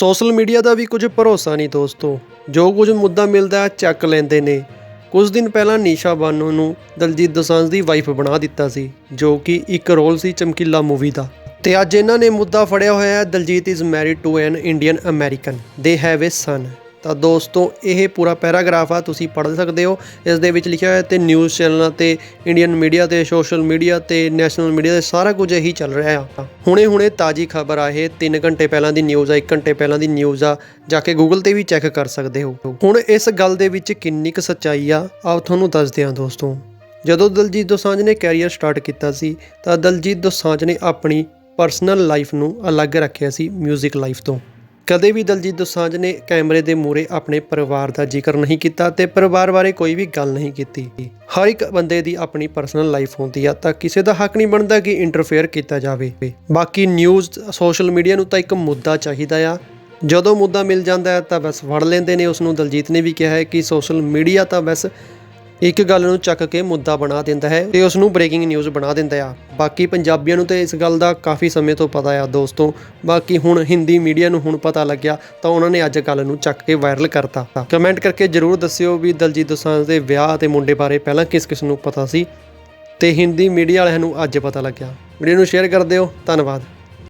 Social media ਦਾ ਵੀ ਕੁਝ ਭਰੋਸਾ ਨਹੀਂ ਦੋਸਤੋ। ਜੋ ਕੁਝ ਮੁੱਦਾ ਮਿਲਦਾ ਹੈ, ਚੱਕ ਲੈਂਦੇ ਨੇ। ਕੁਝ ਦਿਨ ਪਹਿਲਾਂ ਨੀਸ਼ਾ ਬਾਨੋ ਨੂੰ ਦਲਜੀਤ ਦੋਸਾਂਝ ਦੀ ਵਾਈਫ ਬਣਾ ਦਿੱਤਾ ਸੀ, ਜੋ ਕਿ ਇੱਕ ਰੋਲ ਸੀ ਚਮਕੀਲਾ ਮੂਵੀ ਦਾ। ਤੇ ਅੱਜ ਇਹਨਾਂ ਨੇ ਮੁੱਦਾ ਫੜਿਆ ਹੋਇਆ ਹੈ Diljit is married to an Indian American. They have a son ਤਾਂ ਦੋਸਤੋ, ਇਹ ਪੂਰਾ ਪੈਰਾਗ੍ਰਾਫ ਆ, ਤੁਸੀਂ ਪੜ੍ਹ ਸਕਦੇ ਹੋ। ਇਸ ਦੇ ਵਿੱਚ ਲਿਖਿਆ ਹੋਇਆ ਤੇ ਨਿਊਜ਼ ਚੈਨਲਾਂ ਤੇ ਇੰਡੀਅਨ ਮੀਡੀਆ ਤੇ ਸੋਸ਼ਲ ਮੀਡੀਆ ਤੇ ਨੈਸ਼ਨਲ ਮੀਡੀਆ ਤੇ ਸਾਰਾ ਕੁਝ ਇਹੀ ਚੱਲ ਰਿਹਾ ਆ। ਹੁਣੇ ਹੁਣੇ ਤਾਜੀ ਖਬਰ ਆ ਇਹ 3 ਘੰਟੇ ਪਹਿਲਾਂ ਦੀ ਨਿਊਜ਼ ਆ 1 ਘੰਟੇ ਪਹਿਲਾਂ ਦੀ ਨਿਊਜ਼ ਆ, ਜਾ ਕੇ ਗੂਗਲ ਤੇ ਵੀ ਚੈੱਕ ਕਰ ਸਕਦੇ ਹੋ। ਹੁਣ ਇਸ ਗੱਲ ਦੇ ਵਿੱਚ ਕਿੰਨੀ ਕੁ ਸੱਚਾਈ ਆ ਆਪ ਤੁਹਾਨੂੰ ਦੱਸਦੇ ਹਾਂ ਦੋਸਤੋ। ਜਦੋਂ ਦਲਜੀਤ ਦੋਸਾਂਝ ਨੇ ਕੈਰੀਅਰ ਸਟਾਰਟ ਕੀਤਾ ਸੀ, ਤਾਂ ਦਲਜੀਤ ਦੋਸਾਂਝ ਨੇ ਆਪਣੀ ਪਰਸਨਲ ਲਾਈਫ ਨੂੰ ਅਲੱਗ ਰੱਖਿਆ ਸੀ 뮤직 ਲਾਈਫ ਤੋਂ। ਕਦੇ ਵੀ ਦਲਜੀਤ ਦੋਸਾਂਝ ਨੇ ਕੈਮਰੇ ਦੇ ਮੂਹਰੇ ਆਪਣੇ ਪਰਿਵਾਰ ਦਾ ਜ਼ਿਕਰ ਨਹੀਂ ਕੀਤਾ ਤੇ ਪਰਿਵਾਰ ਬਾਰੇ ਕੋਈ ਵੀ ਗੱਲ ਨਹੀਂ ਕੀਤੀ। ਹਰ ਇੱਕ ਬੰਦੇ ਦੀ ਆਪਣੀ ਪਰਸਨਲ ਲਾਈਫ ਹੁੰਦੀ ਆ ਤਾਂ ਕਿਸੇ ਦਾ ਹੱਕ ਨਹੀਂ ਬਣਦਾ ਕਿ ਇੰਟਰਫੇਅਰ ਕੀਤਾ ਜਾਵੇ। ਬਾਕੀ ਨਿਊਜ਼ ਸੋਸ਼ਲ ਮੀਡੀਆ ਨੂੰ ਤਾਂ ਇੱਕ ਮੁੱਦਾ ਚਾਹੀਦਾ ਆ। ਜਦੋਂ ਮੁੱਦਾ ਮਿਲ ਜਾਂਦਾ ਹੈ ਤਾਂ ਬਸ ਫੜ ਲੈਂਦੇ ਨੇ। ਉਸ ਨੂੰ ਦਲਜੀਤ ਨੇ ਵੀ ਕਿਹਾ ਹੈ ਕਿ ਸੋਸ਼ਲ ਮੀਡੀਆ ਤਾਂ ਬਸ ਇੱਕ ਗੱਲ ਨੂੰ ਚੱਕ ਕੇ ਮੁੱਦਾ ਬਣਾ ਦਿੰਦਾ ਹੈ ਤੇ ਉਸ ਨੂੰ ਬ੍ਰੇਕਿੰਗ ਨਿਊਜ਼ ਬਣਾ ਦਿੰਦਾ ਆ। ਬਾਕੀ ਪੰਜਾਬੀਆਂ ਨੂੰ ਤੇ ਇਸ ਗੱਲ ਦਾ ਕਾਫੀ ਸਮੇਂ ਤੋਂ ਪਤਾ ਆ ਦੋਸਤੋ। ਬਾਕੀ ਹੁਣ ਹਿੰਦੀ ਮੀਡੀਆ ਨੂੰ ਹੁਣ ਪਤਾ ਲੱਗਿਆ ਤਾਂ ਉਹਨਾਂ ਨੇ ਅੱਜ ਗੱਲ ਨੂੰ ਚੱਕ ਕੇ ਵਾਇਰਲ ਕਰਤਾ। ਕਮੈਂਟ ਕਰਕੇ ਜਰੂਰ ਦੱਸਿਓ ਵੀ ਦਲਜੀਤ ਦੋਸਾਂਝ ਦੇ ਵਿਆਹ ਤੇ ਮੁੰਡੇ ਬਾਰੇ ਪਹਿਲਾਂ ਕਿਸ ਕਿਸ ਨੂੰ ਪਤਾ ਸੀ। ਤੇ ਹਿੰਦੀ ਮੀਡੀਆ ਵਾਲਿਆਂ ਨੂੰ ਅੱਜ ਪਤਾ ਲੱਗਿਆ। ਵੀਡੀਓ ਨੂੰ ਸ਼ੇਅਰ ਕਰ ਦਿਓ। ਧੰਨਵਾਦ।